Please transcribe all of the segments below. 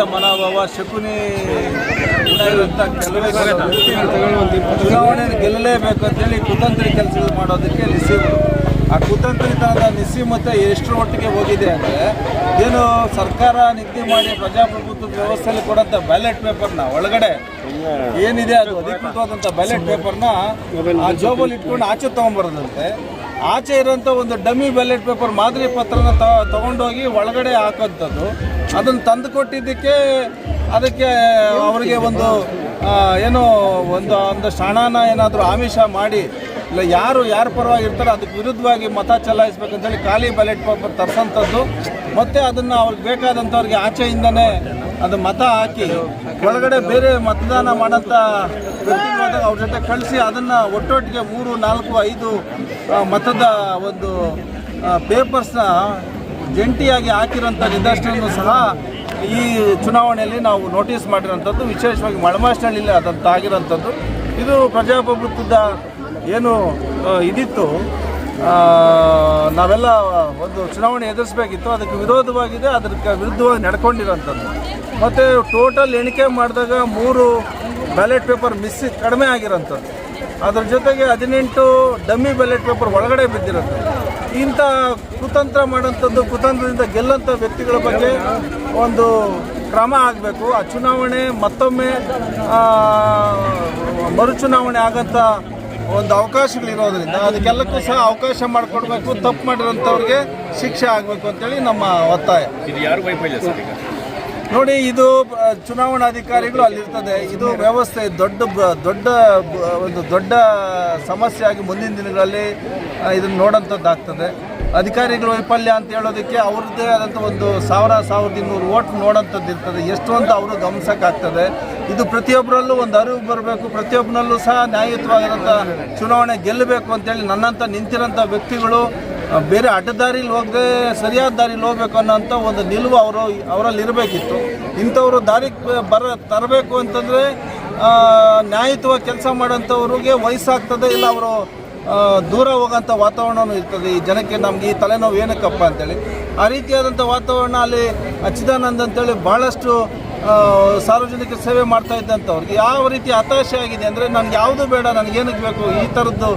ದುಷ್ಟ ಮನೋಭಾವ ಶಕುನಿ ಇರುವಂಥ ಕೆಲವೇ ಚುನಾವಣೆ ಗೆಲ್ಲಲೇಬೇಕು ಅಂತೇಳಿ ಕುತಂತ್ರಿ ಕೆಲಸ ಮಾಡೋದಕ್ಕೆ ನಿಸ್ಸೀಮರು ಆ ಕುತಂತ್ರಿತನದ ಮತ್ತೆ ಎಷ್ಟು ಮಟ್ಟಿಗೆ ಹೋಗಿದೆ ಅಂದರೆ ಏನು ಸರ್ಕಾರ ನಿಗದಿ ಮಾಡಿ ಪ್ರಜಾಪ್ರಭುತ್ವದ ವ್ಯವಸ್ಥೆಯಲ್ಲಿ ಕೊಡೋಂಥ ಬ್ಯಾಲೆಟ್ ಪೇಪರ್ನ ಒಳಗಡೆ ಏನಿದೆ ಅದು ಅಧಿಕೃತವಾದಂಥ ಬ್ಯಾಲೆಟ್ ಪೇಪರ್ನ ಆ ಜೋಬಲ್ಲಿ ಇಟ್ಕೊಂಡು ಆಚೆ ತೊಗೊಂಬರೋದಂತೆ. ಆಚೆ ಇರೋಂಥ ಒಂದು ಡಮ್ಮಿ ಬ್ಯಾಲೆಟ್ ಪೇಪರ್ ಮಾದರಿ ಪತ್ರನ ತಗೊಂಡೋಗಿ ಒಳಗಡೆ ಹಾಕೋಂಥದ್ದು ಅದನ್ನು ತಂದು ಕೊಟ್ಟಿದ್ದಕ್ಕೆ ಅದಕ್ಕೆ ಅವರಿಗೆ ಒಂದು ಏನೋ ಒಂದು ಒಂದು ಹಣನ ಏನಾದರೂ ಆಮಿಷ ಮಾಡಿ, ಇಲ್ಲ ಯಾರು, ಯಾರ ಪರವಾಗಿ ಇರ್ತಾರೋ ಅದಕ್ಕೆ ವಿರುದ್ಧವಾಗಿ ಮತ ಚಲಾಯಿಸ್ಬೇಕಂತೇಳಿ ಖಾಲಿ ಬ್ಯಾಲೆಟ್ ಪೇಪರ್ ತರಿಸೋಂಥದ್ದು. ಮತ್ತು ಅದನ್ನು ಅವ್ರಿಗೆ ಬೇಕಾದಂಥವ್ರಿಗೆ ಆಚೆಯಿಂದನೇ ಅದು ಮತ ಹಾಕಿ ಒಳಗಡೆ ಬೇರೆ ಮತದಾನ ಮಾಡೋಂಥ ಅವ್ರ ಜೊತೆ ಕಳಿಸಿ ಅದನ್ನು ಒಟ್ಟೊಟ್ಟಿಗೆ ಮೂರು, ನಾಲ್ಕು, ಐದು ಮತದ ಒಂದು ಪೇಪರ್ಸ್ನ ಜಂಟಿಯಾಗಿ ಹಾಕಿರೋಂಥ ನಿದರ್ಶನವನ್ನು ಸಹ ಈ ಚುನಾವಣೆಯಲ್ಲಿ ನಾವು ನೋಟಿಸ್ ಮಾಡಿರೋಂಥದ್ದು ವಿಶೇಷವಾಗಿ ಮಳಮಾಸ್ನಲ್ಲಿ ಅದಂತ ಆಗಿರೋಂಥದ್ದು ಇದು ಪ್ರಜಾಪ್ರಭುತ್ವದ ಏನು ಇದಿತ್ತು. ನಾವೆಲ್ಲ ಒಂದು ಚುನಾವಣೆ ಎದುರಿಸಬೇಕಿತ್ತು, ಅದಕ್ಕೆ ವಿರೋಧವಾಗಿದೆ, ಅದಕ್ಕೆ ವಿರುದ್ಧವಾಗಿ ನಡ್ಕೊಂಡಿರೋಂಥದ್ದು. ಮತ್ತು ಟೋಟಲ್ ಎಣಿಕೆ ಮಾಡಿದಾಗ ಮೂರು ಬ್ಯಾಲೆಟ್ ಪೇಪರ್ ಮಿಸ್ ಕಡಿಮೆ ಆಗಿರೋಂಥದ್ದು. ಅದ್ರ ಜೊತೆಗೆ ಹದಿನೆಂಟು ಡಮ್ಮಿ ಬ್ಯಾಲೆಟ್ ಪೇಪರ್ ಒಳಗಡೆ ಬಿದ್ದಿರೋದು. ಇಂಥ ಕುತಂತ್ರ ಮಾಡೋಂಥದ್ದು ಕುತಂತ್ರದಿಂದ ಗೆಲ್ಲಂಥ ವ್ಯಕ್ತಿಗಳ ಬಗ್ಗೆ ಒಂದು ಕ್ರಮ ಆಗಬೇಕು. ಆ ಚುನಾವಣೆ ಮತ್ತೊಮ್ಮೆ ಮರುಚುನಾವಣೆ ಆಗಂಥ ಒಂದು ಅವಕಾಶಗಳಿರೋದ್ರಿಂದ ಅದಕ್ಕೆಲ್ಲಕ್ಕೂ ಸಹ ಅವಕಾಶ ಮಾಡಿಕೊಡ್ಬೇಕು ತಪ್ಪು ಮಾಡಿರೋಂಥವ್ರಿಗೆ ಶಿಕ್ಷೆ ಆಗಬೇಕು ಅಂತೇಳಿ ನಮ್ಮ ಒತ್ತಾಯ. ಇದು ಯಾರು ವೈಫಲ್ಯ ಸರ್ ಈಗ? ನೋಡಿ ಇದು ಚುನಾವಣಾ ಚುನಾವಣಾಧಿಕಾರಿಗಳು ಅಲ್ಲಿರ್ತದೆ. ಇದು ವ್ಯವಸ್ಥೆ ದೊಡ್ಡ ದೊಡ್ಡ ಒಂದು ದೊಡ್ಡ ಸಮಸ್ಯೆ ಆಗಿ ಮುಂದಿನ ದಿನಗಳಲ್ಲಿ ಇದನ್ನು ನೋಡೋಂಥದ್ದಾಗ್ತದೆ. ಅಧಿಕಾರಿಗಳು ವೈಫಲ್ಯ ಅಂತ ಹೇಳೋದಕ್ಕೆ ಅವ್ರದ್ದೇ ಆದಂಥ ಒಂದು ಸಾವಿರ ಸಾವಿರದ ಇನ್ನೂರು ಓಟ್ ನೋಡೋಂಥದ್ದು ಇರ್ತದೆ ಎಷ್ಟು ಅಂತ ಅವರು ಗಮನಿಸೋಕ್ಕಾಗ್ತದೆ ಇದು ಪ್ರತಿಯೊಬ್ಬರಲ್ಲೂ ಒಂದು ಅರಿವು ಬರಬೇಕು, ಪ್ರತಿಯೊಬ್ಬನಲ್ಲೂ ಸಹ ನ್ಯಾಯಯುತವಾಗಿರೋಂಥ ಚುನಾವಣೆ ಗೆಲ್ಲಬೇಕು ಅಂತೇಳಿ ನನ್ನಂಥ ನಿಂತಿರೋಂಥ ವ್ಯಕ್ತಿಗಳು ಬೇರೆ ಅಡ್ಡದಾರಿಲಿ ಹೋಗದೆ ಸರಿಯಾದ ದಾರಿಲಿ ಹೋಗ್ಬೇಕು ಅನ್ನೋಂಥ ಒಂದು ನಿಲುವು ಅವರು, ಅವರಲ್ಲಿ ಇರಬೇಕಿತ್ತು. ಇಂಥವರು ದಾರಿಗೆ ಬರ, ತರಬೇಕು ಅಂತಂದರೆ ನ್ಯಾಯಯುತವಾಗಿ ಕೆಲಸ ಮಾಡೋಂಥವ್ರಿಗೆ ವಯಸ್ಸಾಗ್ತದೆ, ಇಲ್ಲ ಅವರು ದೂರ ಹೋಗೋಂಥ ವಾತಾವರಣವೂ ಇರ್ತದೆ. ಈ ಜನಕ್ಕೆ ನಮ್ಗೆ ಈ ತಲೆನೋವು ಏನಕ್ಕಪ್ಪ ಅಂತೇಳಿ. ಆ ರೀತಿಯಾದಂಥ ವಾತಾವರಣ ಅಲ್ಲಿ ಅಚ್ಯುತಾನಂದ್ ಅಂತೇಳಿ ಭಾಳಷ್ಟು ಸಾರ್ವಜನಿಕ ಸೇವೆ ಮಾಡ್ತಾ ಇದ್ದಂಥವ್ರಿಗೆ ಯಾವ ರೀತಿ ಹತಾಶೆ ಆಗಿದೆ ಅಂದರೆ ನನಗೆ ಯಾವುದು ಬೇಡ ನನಗೇನಕ್ಕೆ ಬೇಕು? ಈ ಥರದ್ದು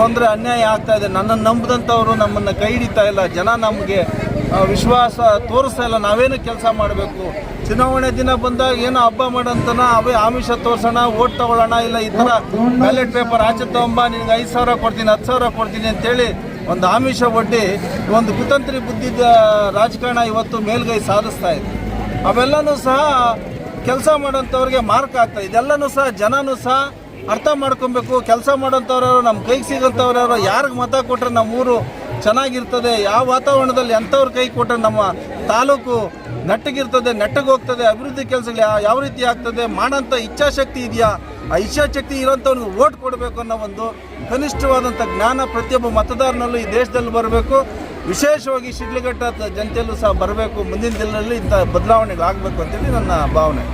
ತೊಂದರೆ, ಅನ್ಯಾಯ ಆಗ್ತಾ ಇದೆ. ನನ್ನನ್ನು ನಂಬಿದಂಥವ್ರು ನಮ್ಮನ್ನು ಕೈ ಹಿಡಿತಾ ಇಲ್ಲ. ಜನ ನಮಗೆ ವಿಶ್ವಾಸ ತೋರಿಸ್ತಾ ಇಲ್ಲ. ನಾವೇನು ಕೆಲಸ ಮಾಡಬೇಕು? ಚುನಾವಣೆ ದಿನ ಬಂದಾಗ ಏನೋ ಹಬ್ಬ ಮಾಡೋಂತನ ಅವೇ ಆಮಿಷ ತೋರಿಸೋಣ, ಓಟ್ ತಗೊಳ್ಳೋಣ, ಇಲ್ಲ ಈ ಥರ ಬ್ಯಾಲೆಟ್ ಪೇಪರ್ ಆಚೆ ತಗೊಂಬ, ನಿನಗೆ ಐದು ಸಾವಿರ ಕೊಡ್ತೀನಿ, ಹತ್ತು ಸಾವಿರ ಕೊಡ್ತೀನಿ ಅಂತೇಳಿ ಒಂದು ಆಮಿಷ ಒಡ್ಡಿ ಒಂದು ಕುತಂತ್ರಿ ಬುದ್ಧಿದ ರಾಜಕಾರಣ ಇವತ್ತು ಮೇಲ್ಗೈ ಸಾಧಿಸ್ತಾ ಇದೆ. ಅವೆಲ್ಲನೂ ಸಹ ಕೆಲಸ ಮಾಡೋಂಥವ್ರಿಗೆ ಮಾರ್ಕ್ ಆಗ್ತದೆ ಇದೆಲ್ಲನೂ ಸಹ ಜನನೂ ಸಹ ಅರ್ಥ ಮಾಡ್ಕೊಬೇಕು. ಕೆಲಸ ಮಾಡೋಂಥವ್ರು ನಮ್ಮ ಕೈಗೆ ಸಿಗೋಂಥವ್ರು ಯಾರಿಗೆ ಮತ ಕೊಟ್ಟರೆ ನಮ್ಮ ಊರು ಚೆನ್ನಾಗಿರ್ತದೆ, ಯಾವ ವಾತಾವರಣದಲ್ಲಿ ಎಂಥವ್ರ ಕೈ ಕೊಟ್ಟರೆ ನಮ್ಮ ತಾಲೂಕು ನೆಟ್ಟಗಿರ್ತದೆ, ನೆಟ್ಟಗೆ ಹೋಗ್ತದೆ, ಅಭಿವೃದ್ಧಿ ಕೆಲಸಗಳು ಯಾವ ರೀತಿ ಆಗ್ತದೆ, ಮಾಡೋಂಥ ಇಚ್ಛಾಶಕ್ತಿ ಇದೆಯಾ? ಆ ಇಚ್ಛಾಶಕ್ತಿ ಇರೋಂಥವ್ರಿಗೆ ಓಟ್ ಕೊಡಬೇಕು ಅನ್ನೋ ಒಂದು ಕನಿಷ್ಠವಾದಂಥ ಜ್ಞಾನ ಪ್ರತಿಯೊಬ್ಬ ಮತದಾರನಲ್ಲೂ ಈ ದೇಶದಲ್ಲಿ ಬರಬೇಕು. ವಿಶೇಷವಾಗಿ ಶಿಡ್ಲಘಟ್ಟ ಜನತೆಯಲ್ಲೂ ಸಹ ಬರಬೇಕು ಮುಂದಿನ ದಿನದಲ್ಲಿ ಇಂಥ ಬದಲಾವಣೆಗಳಾಗಬೇಕು ಅಂತೇಳಿ ನನ್ನ ಭಾವನೆ.